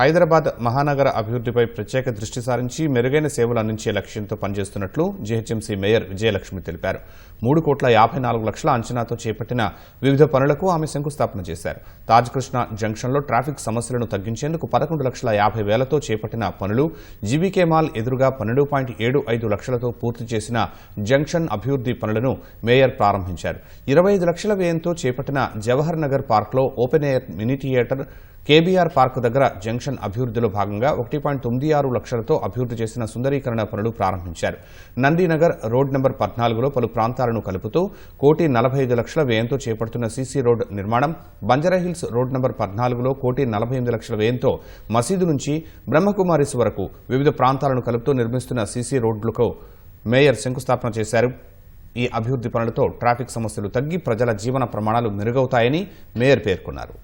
హైదరాబాద్ మహానగర అభివృద్ధిపై ప్రత్యేక దృష్టి సారించి మెరుగైన సేవలు అందించే లక్ష్యంతో పనిచేస్తున్నట్లు జీహెచ్ఎంసీ మేయర్ విజయలక్ష్మి తెలిపారు. మూడు కోట్ల యాభై నాలుగు లక్షల అంచనాతో చేపట్టిన వివిధ పనులకు ఆమె శంకుస్థాపన చేశారు. తాజ్ కృష్ణ జంక్షన్లో ట్రాఫిక్ సమస్యలను తగ్గించేందుకు పదకొండు లక్షల యాభై వేలతో చేపట్టిన పనులు జీవీకే మాల్ ఎదురుగా పన్నెండు పాయింట్ ఏడు ఐదు లక్షలతో పూర్తి చేసిన జంక్షన్ అభివృద్ధి పనులను మేయర్ ప్రారంభించారు. ఇరవై ఐదు లక్షల వ్యయంతో చేపట్టిన జవహర్ నగర్ పార్క్లో open air mini theatre KBR park దగ్గర జంక్షన్ అభివృద్ధిలో భాగంగా ఒకటి పాయింట్ తొమ్మిది ఆరు లక్షలతో అభివృద్ధి చేసిన సుందరీకరణ పనులు ప్రారంభించారు. నందీనగర్ రోడ్ నెంబర్ పద్నాలుగులో పలు ప్రాంతాలను కలుపుతూ కోటి నలభై ఐదు లక్షల వ్యయంతో చేపడుతున్న సీసీ రోడ్ నిర్మాణం బంజారాహిల్స్ రోడ్ నెంబర్ పద్నాలుగులో కోటి నలభై ఎనిమిది లక్షల వ్యయంతో మసీదు నుంచి బ్రహ్మకుమారిస్ వరకు వివిధ ప్రాంతాలను కలుపుతూ నిర్మిస్తున్న సీసీ రోడ్లకు మేయర్ శంకుస్థాపన చేశారు. ఈ అభివృద్ధి పనులతో ట్రాఫిక్ సమస్యలు తగ్గి ప్రజల జీవన ప్రమాణాలు మెరుగవుతాయని మేయర్ పేర్కొన్నారు.